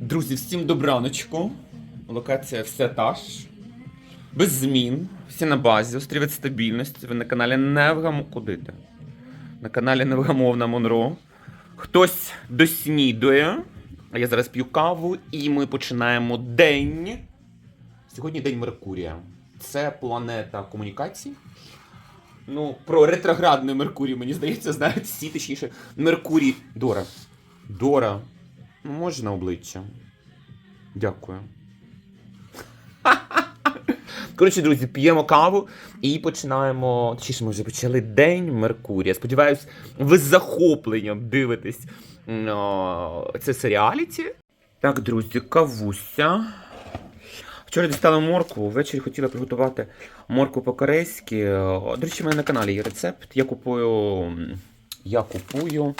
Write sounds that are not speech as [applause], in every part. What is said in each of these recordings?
Друзі, всім добраночку. Локація все та ж. Без змін. Всі на базі. Острівець стабільності. Ви на каналі Невгам... Куди ти? На каналі Невгамовна Монро. Хтось доснідує. А я зараз п'ю каву, і ми починаємо день. Сьогодні день Меркурія. Це планета комунікацій. Ну, про ретроградний Меркурій, мені здається, знають всі, точніше. Меркурій. Дора. Дора. Можна обличчя. Дякую. [laughs] Коротше, друзі, п'ємо каву і починаємо. Точніше, ми вже почали день Меркурія. Сподіваюсь, ви з захопленням дивитесь о, це серіаліті. Так, друзі, кавуся. Вчора дістала моркву, ввечері хотіла приготувати моркву по-корейськи. До речі, в мене на каналі є рецепт. Я купую. Я купую.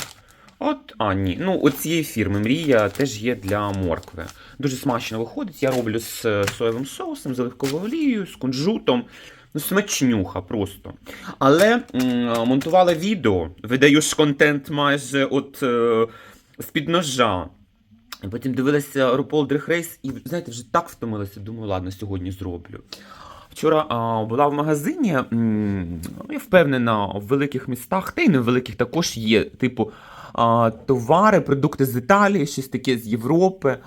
От, а, ні. Ну, от фірми Мрія теж є для моркви. Дуже смачно виходить. Я роблю з е, соєвим соусом, з оливковою олією, з кунжутом. Ну, смачнюха просто. Але м, монтувала відео, видаю ж контент майже от е, з-під ножа. Потім дивилася RuPaul Drag Race і, знаєте, вже так втомилася. Думаю, ладно, сьогодні зроблю. Вчора а, була в магазині, м, я впевнена, в великих містах, та й не в великих також є, типу, товари, продукти з Італії, щось таке з Європи.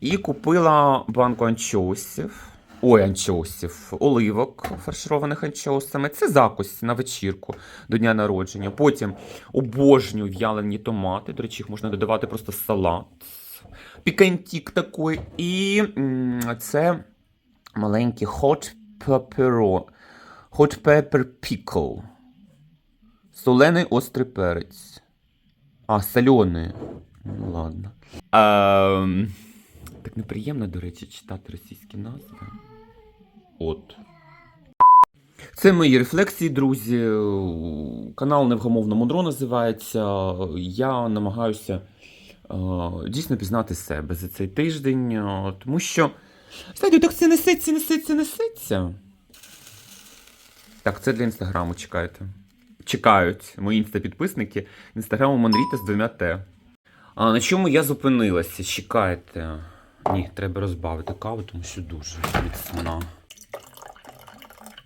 І купила банку анчоусів. Ой, анчоусів, оливок фаршированих анчоусами. Це закусь на вечірку до дня народження. Потім обожнюю в'ялені томати. До речі, їх можна додавати просто салат. Пікантік такий. І це маленький hot pepper, hot pepper pickle. Солений острий перець. А, солений. Ну ладно. Ем, так неприємно, до речі, читати російські назви. От. Це мої рефлексії, друзі. Канал Невгамовно Мудро називається. Я намагаюся дійсно пізнати себе за цей тиждень, тому що. Знаєте, так це несеться, несеться, несеться. Так, це для інстаграму чекайте. Чекають мої інстапідписники інстаграму Манріта з двома Т. А на чому я зупинилася? Чекайте. Ні, треба розбавити каву, тому що дуже міцна.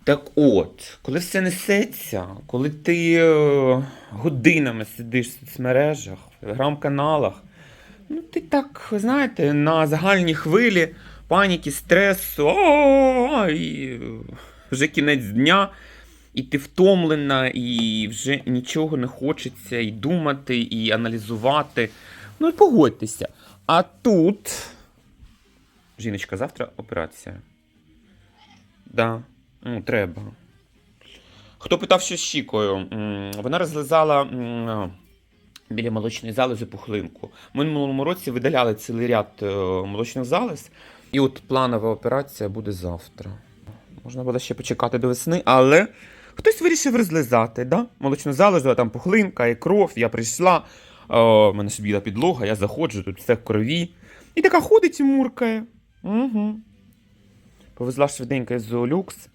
Так от, коли все несеться, коли ти е, годинами сидиш в соцмережах, в телеграм-каналах, ну ти так, знаєте, на загальній хвилі паніки, стресу, «О, і вже кінець дня, і ти втомлена, і вже нічого не хочеться і думати, і аналізувати. Ну і погодьтеся. А тут. Жіночка, завтра операція. Да, ну, треба. Хто питав, що з щікою? Вона розлизала біля молочної залози пухлинку. Ми в минулому році видаляли цілий ряд е, молочних залоз, і от планова операція буде завтра. Можна буде ще почекати до весни, але хтось вирішив розлизати, да? Молочну залозу, а там пухлинка і кров. Я прийшла, в мене ж біла підлога, я заходжу, тут все в крові. І така ходить і муркає. Угу. Повезла швиденько із Зоолюкс,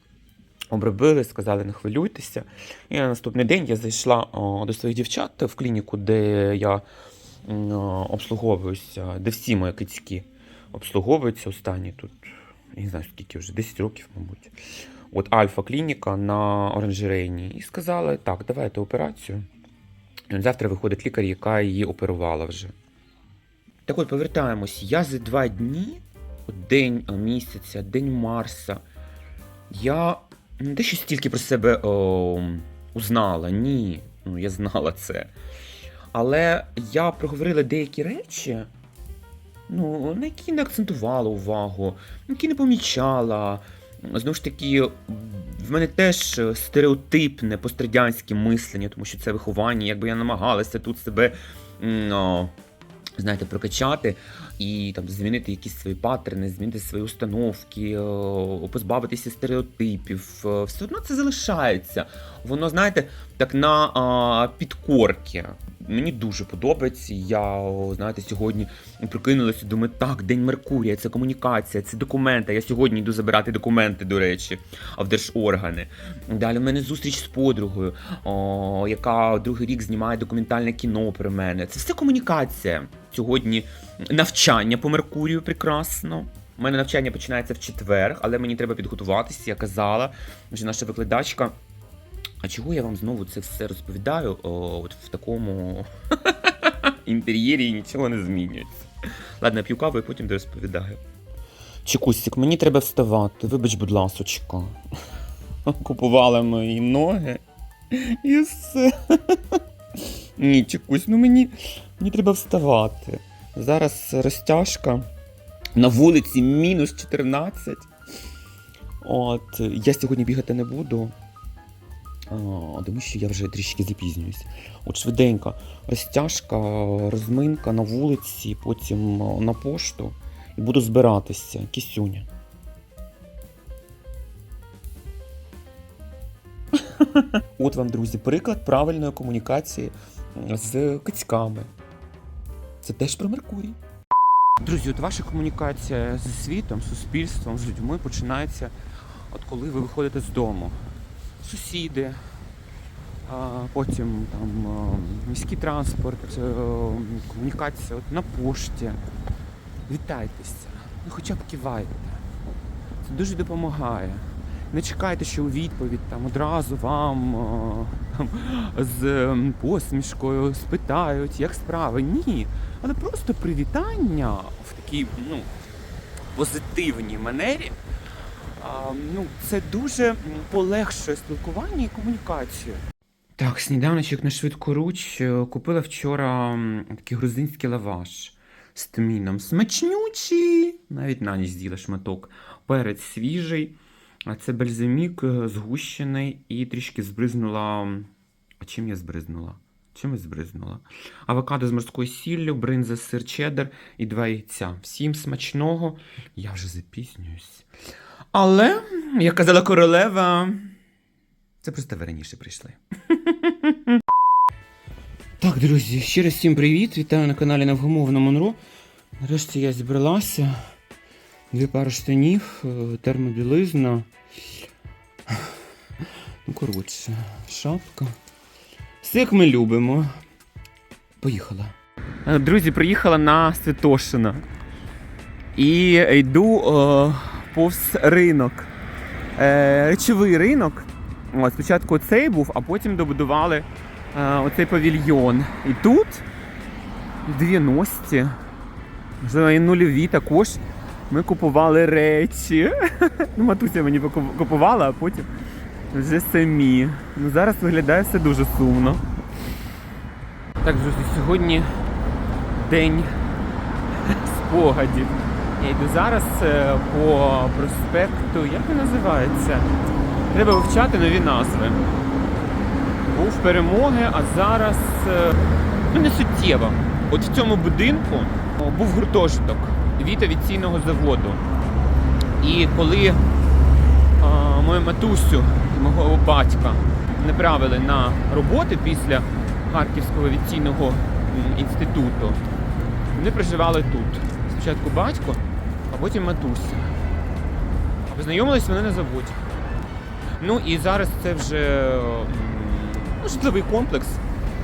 обробили, сказали, не хвилюйтеся. І на наступний день я зайшла о, до своїх дівчат в клініку, де я о, обслуговуюся, де всі мої кицьки обслуговуються останні тут, я не знаю скільки вже, 10 років, мабуть. От Альфа-клініка на оранжерейні. І сказали, так, давайте операцію. Завтра виходить лікар, яка її оперувала вже. Так от повертаємось. Я за два дні, день місяця, день Марса, я не те, стільки про себе о, узнала, ні. Ну, я знала це. Але я проговорила деякі речі, ну, на які не акцентувала увагу, які не помічала. Знову ж таки, в мене теж стереотипне пострадянське мислення, тому що це виховання, якби я намагалася тут себе. о, знаєте, прокачати і там змінити якісь свої паттерни, змінити свої установки, позбавитися стереотипів. Все одно це залишається. Воно, знаєте, так на підкорки. Мені дуже подобається. Я, знаєте, сьогодні прокинулася, думаю, так, День Меркурія, це комунікація, це документи. Я сьогодні йду забирати документи, до речі, в держоргани. Далі в мене зустріч з подругою, о, яка другий рік знімає документальне кіно про мене. Це все комунікація. Сьогодні навчання по Меркурію прекрасно. У мене навчання починається в четвер, але мені треба підготуватися, я казала. Вже наша викладачка. А чого я вам знову це все розповідаю? О, от в такому [laughs] інтер'єрі нічого не змінюється. Ладно, п'ю каву і потім розповідаю. Чекусік, мені треба вставати. Вибач, будь ласочка. Купувала мої ноги. І все. Ні, Чекусь, ну мені, мені треба вставати. Зараз розтяжка. На вулиці мінус 14. От, я сьогодні бігати не буду. А, тому що я вже трішки запізнююсь. От швиденько. Розтяжка, розминка на вулиці, потім на пошту. І буду збиратися. Кісюня. [laughs] От вам, друзі, приклад правильної комунікації з кицьками. Це теж про Меркурій. Друзі, от ваша комунікація з світом, суспільством, з людьми починається, от коли ви виходите з дому. Сусіди, потім там міський транспорт, е, комунікація от на пошті. Вітайтеся. Ну хоча б кивайте. Це дуже допомагає. Не чекайте, що у відповідь там одразу вам там, з посмішкою спитають, як справи. Ні. Але просто привітання в такій ну, позитивній манері. Ну, це дуже полегшує спілкування і комунікацію. Так, сніданочок на швидкоруч. Е, Купила вчора такий грузинський лаваш з тміном. Смачнючий! Навіть на ніч з'їла шматок. Перець свіжий. А це бальзамік е, згущений і трішки збризнула. А чим я збризнула? Чим я збризнула? Авокадо з морською сіллю, бринза, сир чеддер і два яйця. Всім смачного. Я вже запізнююсь. Але, як казала королева, це просто ви раніше прийшли. [laughs] Так, друзі, ще раз всім привіт. Вітаю на каналі Невгомовна Монро. Нарешті я зібралася. Дві пари штанів, е, термобілизна. [sighs] Ну, коротше, шапка. Все як ми любимо. Поїхала. Е, Друзі, приїхала на Святошина. І йду е, повз ринок. Е, речовий ринок. От, спочатку цей був, а потім добудували е, оцей павільйон. І тут в 90-ті, можливо, і нульові також. Ми купували речі. [laughs] Ну, матуся мені купувала, а потім вже самі. Ну, зараз виглядає все дуже сумно. Так, друзі, сьогодні день [laughs] спогадів. Я йду зараз е, по проспекту, як він називається? Треба вивчати нові назви. Був перемоги, а зараз е, ну не суттєво. От в цьому будинку був гуртожиток від авіаційного заводу. І коли а, мою матусю, мого батька, направили на роботи після Харківського авіаційного інституту, вони проживали тут. Спочатку батько, потім матуся. Познайомились вони на заводі. Ну і зараз це вже ну, житловий комплекс.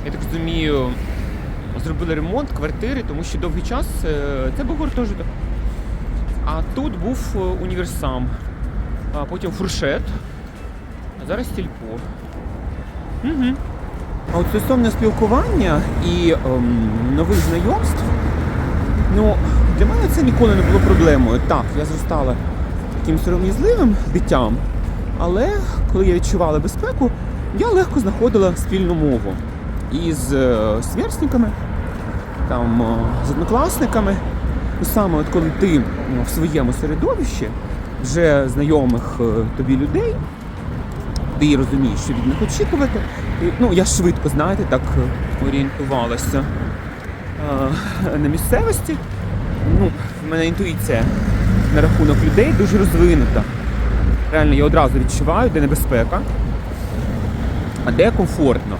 Я так розумію, зробили ремонт квартири, тому що довгий час е, це був гуртожиток. А тут був е, універсам, а потім фуршет, а зараз стільпо. Угу. А от стосовно спілкування і ем, нових знайомств, ну, для мене це ніколи не було проблемою. Так, я зростала таким сором'язливим дитям, але коли я відчувала безпеку, я легко знаходила спільну мову із е, сверстниками, там, е, з однокласниками. І саме от коли ти ну, в своєму середовищі вже знайомих е, тобі людей, ти розумієш, що від них очікувати. І, ну, я швидко, знаєте, так е, орієнтувалася е, на місцевості. Ну, в мене інтуїція на рахунок людей дуже розвинута. Реально, я одразу відчуваю, де небезпека, а де комфортно.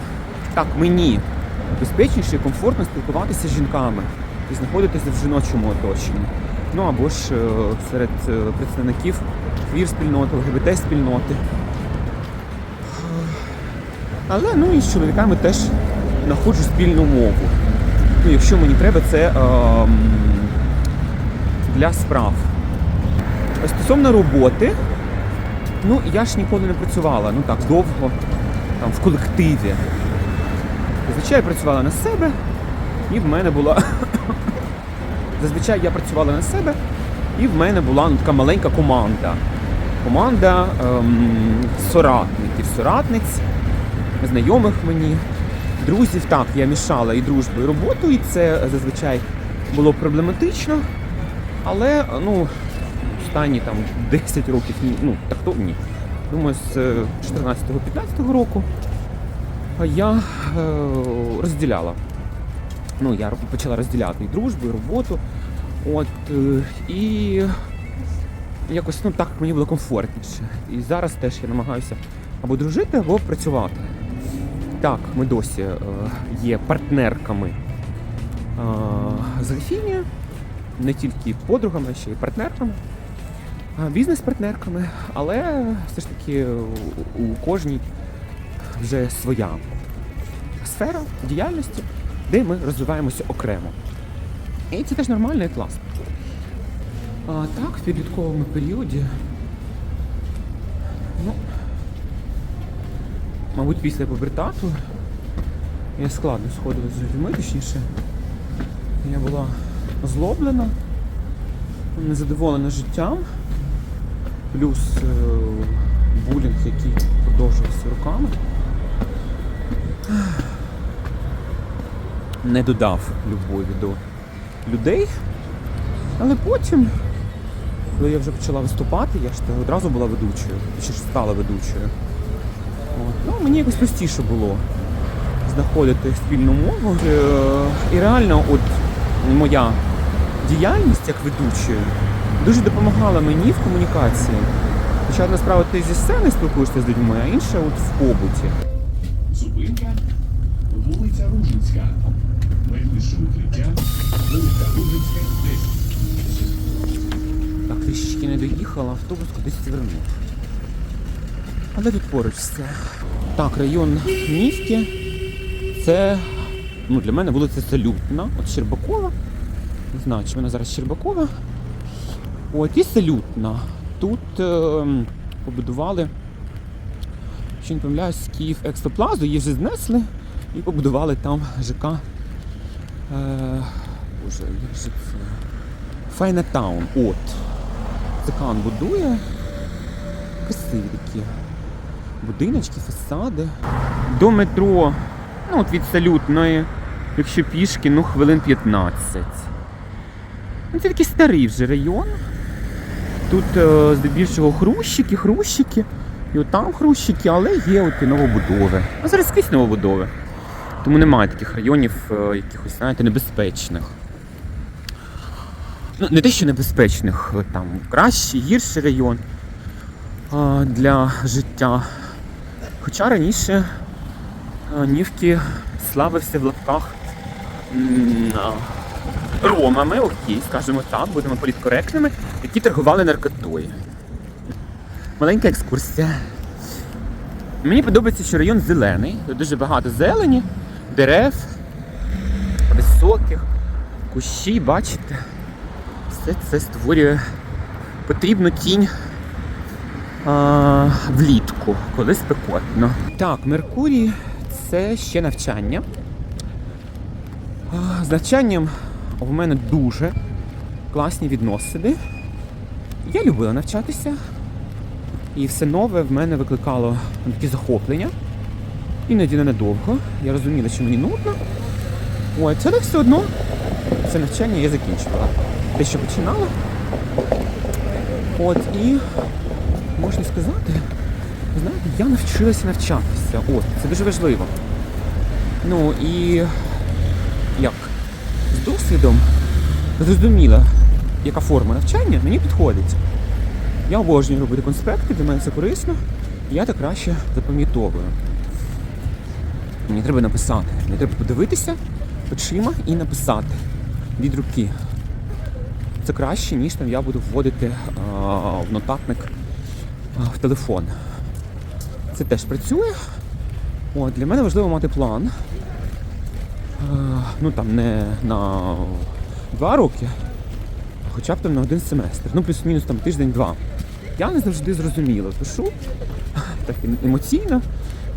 Так, мені безпечніше і комфортно спілкуватися з жінками і знаходитися в жіночому оточенні. Ну або ж е, серед е, представників квір-спільноти, ЛГБТ-спільноти. Але ну і з чоловіками теж знаходжу спільну мову. ну, якщо мені треба, це ем, для справ. Стосовно роботи, ну я ж ніколи не працювала, ну так, довго там в колективі. Зазвичай я працювала на себе, і в мене була. [coughs] Зазвичай я працювала на себе, і в мене була ну, така маленька команда. Команда ем, соратників, соратниць, знайомих мені, друзів. Так, я мішала і дружбу, і роботу, і це зазвичай було проблематично. Але ну, останні там 10 років, ну так то ні. Думаю, з е, 14-15 року я е, розділяла. Ну, я почала розділяти і дружбу, і роботу. От, е, і якось ну, так мені було комфортніше. І зараз теж я намагаюся або дружити, або працювати. Так, ми досі е, є партнерками е, з Графіні, не тільки подругами, а ще й партнерками, бізнес-партнерками, але все ж таки у, у кожній вже своя сфера діяльності, де ми розвиваємося окремо. І це теж нормально і класно. А, так, в підлітковому періоді. Ну, мабуть, після пубертату я складно сходила з людьми, точніше. Я була озлоблена, незадоволена життям, плюс е, булінг, який продовжувався роками. Не додав любові до людей. Але потім, коли я вже почала виступати, я ж одразу була ведучою, чи ж стала ведучою. От. Ну, мені якось простіше було знаходити спільну мову. Е, І реально, от моя діяльність як ведучої дуже допомагала мені в комунікації. Хоча одна справа ти зі сцени спілкуєшся з людьми, а інша от в побуті. Зупинка вулиця Ружинська. Найближче укриття вулиця Ружинська, 10. Так, трішечки не доїхала, автобус кудись звернув. Але тут поруч все. Так, район Міськи. Це ну, для мене вулиця Салютна. От Щербакова. Чи вона зараз Щербакова. От і Салютна. Тут е, побудували, якщо не помиляюсь, Київ Екстоплазу, її вже знесли і побудували там ЖК. Е, боже, як же це? Файнатаун. От. Цикан будує. Красиві такі будиночки, фасади. До метро, ну от від салютної, якщо пішки, ну хвилин 15. Ну, це такий старий вже район. Тут е, здебільшого хрущики, хрущики. І от там хрущики, але є от і новобудови. А зараз скрізь новобудови. Тому немає таких районів, е, якихось, знаєте, небезпечних. Ну, не те, що небезпечних, е, там кращий, гірший район а, для життя. Хоча раніше Нівки славився в лапках ромами, окей, скажімо так, будемо політкоректними, які торгували наркотою. Маленька екскурсія. Мені подобається, що район зелений, тут дуже багато зелені, дерев, високих, кущі, бачите. Все це створює потрібну тінь а, влітку, коли спекотно. Так, Меркурій це ще навчання. З навчанням в мене дуже класні відносини. Я любила навчатися. І все нове в мене викликало такі захоплення. Іноді ненадовго. Я розуміла, що мені нудно. Ой, але все одно це навчання я закінчувала. Те, що починала. От і можна сказати, знаєте, я навчилася навчатися. От, це дуже важливо. Ну і як? Досвідом зрозуміла, яка форма навчання мені підходить. Я обожнюю робити конспекти, для мене це корисно, і я так краще запам'ятовую. Мені треба написати. Мені треба подивитися очима і написати від руки. Це краще, ніж там я буду вводити а, в нотатник а, в телефон. Це теж працює. От, для мене важливо мати план. Ну там не на два роки, а хоча б там на один семестр. Ну, плюс-мінус там тиждень-два. Я не завжди зрозуміло пишу так емоційно.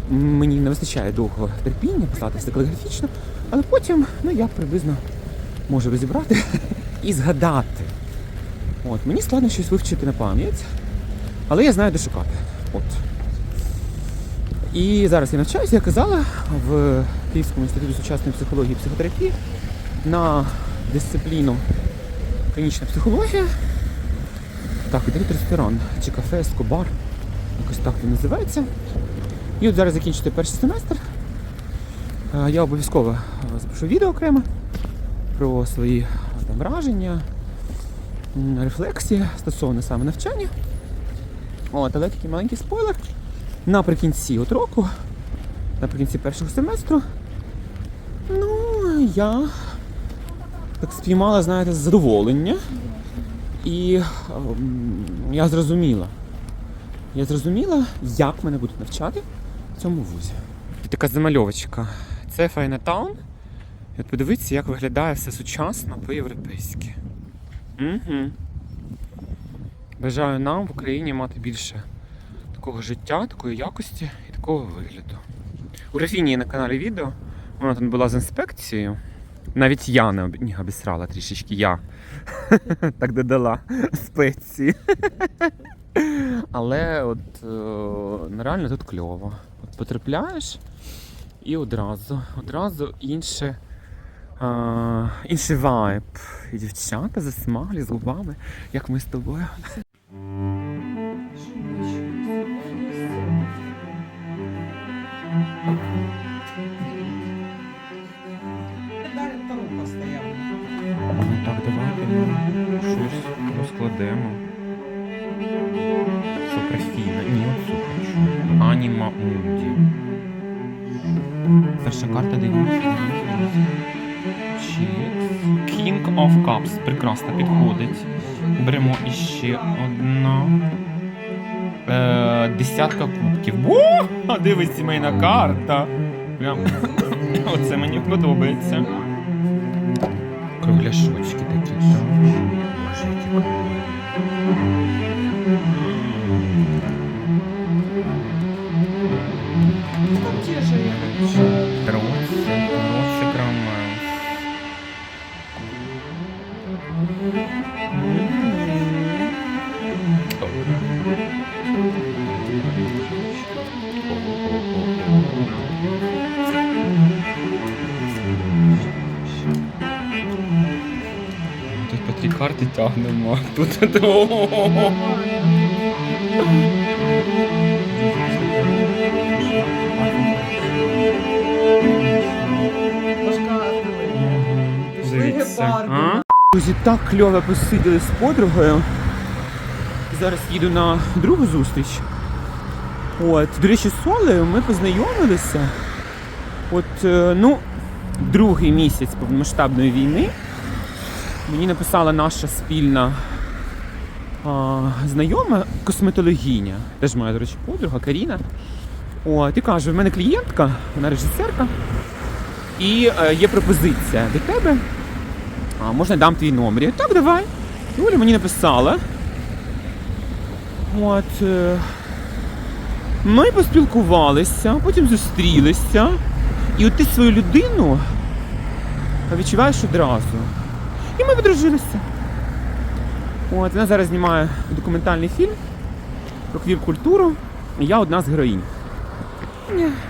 Мені не вистачає довго терпіння писати все каліграфічно, але потім ну, я приблизно можу розібрати [laughs] і згадати. От, мені складно щось вивчити на пам'ять, але я знаю, де шукати. От. І зараз я навчаюся, я казала, в Київському інституті сучасної психології і психотерапії на дисципліну клінічна психологія. Так, іде ресторан чи кафе, Ескобар. Якось так він називається. І от зараз закінчити перший семестр. Е, Я обов'язково е, запишу відео окремо про свої е, там, враження, рефлексії стосовно саме навчання. От, але такий маленький спойлер. Наприкінці от року, наприкінці першого семестру, ну, я так спіймала, знаєте, задоволення. І ем, я зрозуміла. Я зрозуміла, як мене будуть навчати в цьому вузі. Така замальовочка. Це Файнатаун. І от подивіться, як виглядає все сучасно по-європейськи. Угу. Бажаю нам в Україні мати більше такого життя, такої якості і такого вигляду. У Рафіні на каналі відео. Вона там була з інспекцією. Навіть я не об- обісрала трішечки я. [laughs] так додала спеції. [laughs] Але от е, ну, реально тут кльово. От потрапляєш і одразу, одразу інше, е, інший вайб. І дівчата засмаглі з губами, як ми з тобою. Cups. Прекрасно підходить. Беремо іще одна. Е, десятка кубків. О, дивись, сімейна карта. Прям. [laughs] Оце мені подобається. Тягнемо. Тут [laughs] Дивіться. А? Друзі, так кльово посиділи з подругою. Зараз їду на другу зустріч. От, до речі, з Солею ми познайомилися. От, е, ну, другий місяць повномасштабної війни. Мені написала наша спільна а, знайома косметологиня, теж моя, до речі, подруга Каріна. От, і каже, в мене клієнтка, вона режисерка, і е, є пропозиція до тебе. А можна дам твій номер? Я, так, давай. І Оля мені написала. От. е, Ми поспілкувалися, потім зустрілися. І от ти свою людину відчуваєш одразу. І ми подружилися. От, вона зараз знімає документальний фільм про квір-культуру. І я одна з героїнь.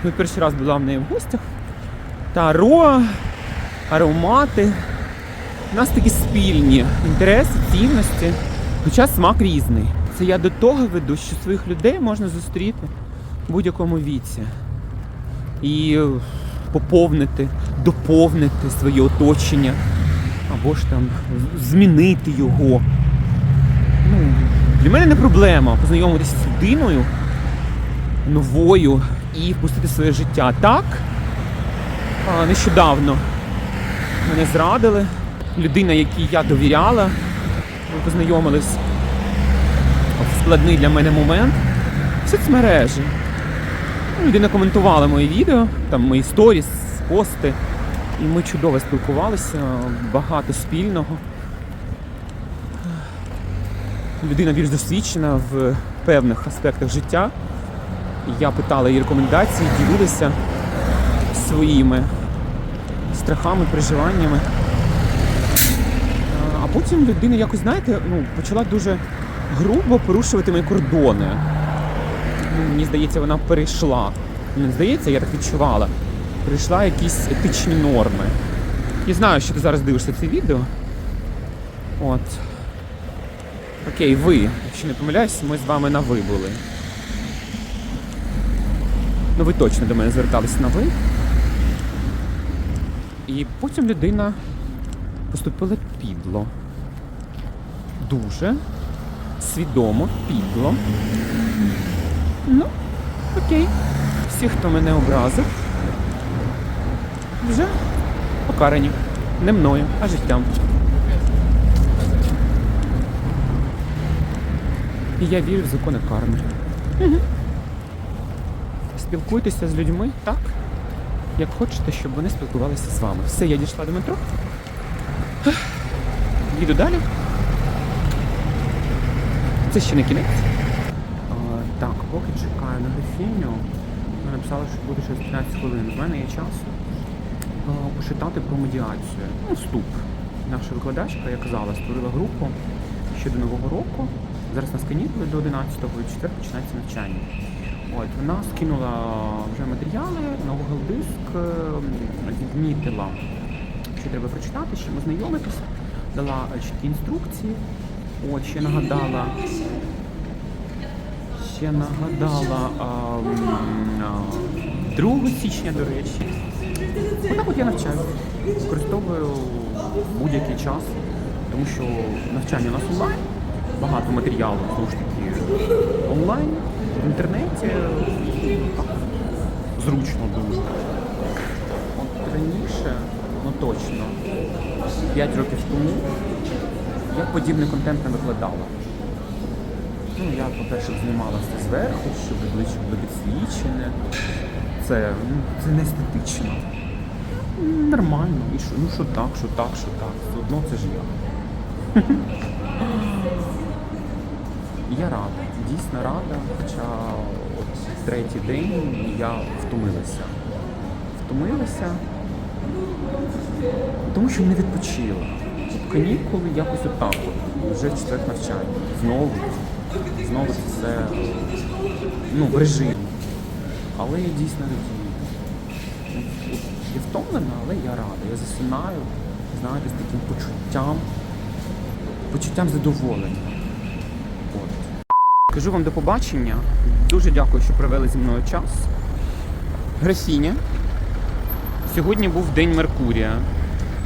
Я перший раз була в неї в гостях. Таро, аромати. У нас такі спільні інтереси, цінності, хоча смак різний. Це я до того веду, що своїх людей можна зустріти в будь-якому віці. І поповнити, доповнити своє оточення, або ж там змінити його. Ну, для мене не проблема познайомитися з людиною новою і впустити своє життя. Так, нещодавно мене зрадили. Людина, якій я довіряла, ми познайомились в складний для мене момент в соцмережі. Людина коментувала мої відео, там мої сторіс, пости. І ми чудово спілкувалися, багато спільного. Людина більш досвідчена в певних аспектах життя. Я питала її рекомендації, ділилася своїми страхами, переживаннями. А потім людина якось, знаєте, ну, почала дуже грубо порушувати мої кордони. Ну, мені здається, вона перейшла. Не здається, я так відчувала. Перейшла якісь етичні норми. Я знаю, що ти зараз дивишся це відео. От. Окей, ви. Якщо не помиляюсь, ми з вами на ви були. Ну, ви точно до мене зверталися на ви. І потім людина поступила підло. Дуже свідомо, підло. Ну, окей. Всі, хто мене образив, вже покарані. Не мною, а життям. І я вірю в закони карми. Угу. Спілкуйтеся з людьми так, як хочете, щоб вони спілкувалися з вами. Все, я дійшла до метро. Їду далі. Це ще не кінець. А, так, поки чекаю на графіню. Вона написала, що буде через 15 хвилин. У мене є час а, почитати про медіацію. Ну, вступ. Наша викладачка, я казала, створила групу ще до Нового року. Зараз нас канікули до 11-го і четвер починається навчання. От, вона скинула вже матеріали, новий диск, відмітила, що треба прочитати, з чим ознайомитися, дала е, чіткі інструкції. От, ще нагадала, ще нагадала а, а, 2 січня, до речі. Отак от я навчаю. Використовую будь-який час, тому що навчання у нас онлайн, багато матеріалу знову ж таки онлайн, в інтернеті. Так, зручно дуже. От раніше, ну точно, 5 років тому я подібний контент не викладала. Ну, я, по-перше, знімалася зверху, щоб обличчя було підсвічене. Це, ну, це не естетично. Нормально. І що? Ну що так, що так, що так. Все одно це ж я. Я рада, дійсно рада, хоча от третій день я втомилася. Втомилася, тому що не відпочила. Канікули якось отак от, вже в четвер навчання. Знову, знову це все ну, в режимі. Але я дійсно радію. Я втомлена, але я рада. Я засинаю, знаєте, з таким почуттям, почуттям задоволення. От. Кажу вам до побачення. Дуже дякую, що провели зі мною час. Графіня. Сьогодні був День Меркурія.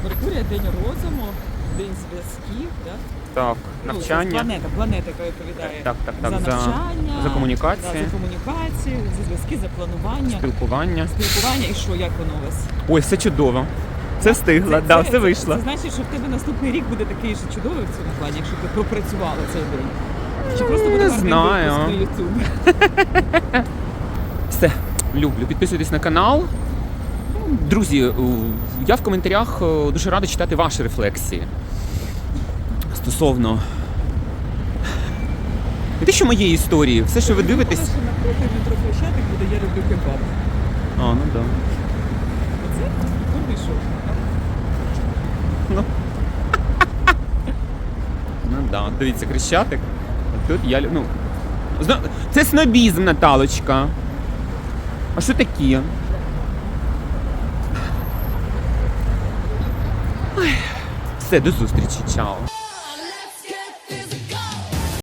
Меркурія день розуму, день зв'язків, да? Так, Ну, навчання. планета, планета, яка відповідає Так, так, так. за навчання, за комунікації, да, за комунікацію, за зв'язки, за планування, спілкування. спілкування і що, як воно у вас? Ой, все чудово. Все встигла, да, все вийшло. Це, значить, що в тебе наступний рік буде такий же чудовий в цьому плані, якщо ти пропрацювала цей день. Чи просто буде не знаю. на YouTube? [laughs] Все, люблю. Підписуйтесь на канал. Друзі, я в коментарях е, дуже радий читати ваші рефлексії стосовно те, що моєї історії, все, що ви дивитесь. Напроти метро буде «Я люблю кебаб». А, ну да. Оце помішок. Ну да. Дивіться, Хрещатик. А тут я ну. зна- Це снобізм, Наталочка. А що таке? Ой. Все, до зустрічі, чао.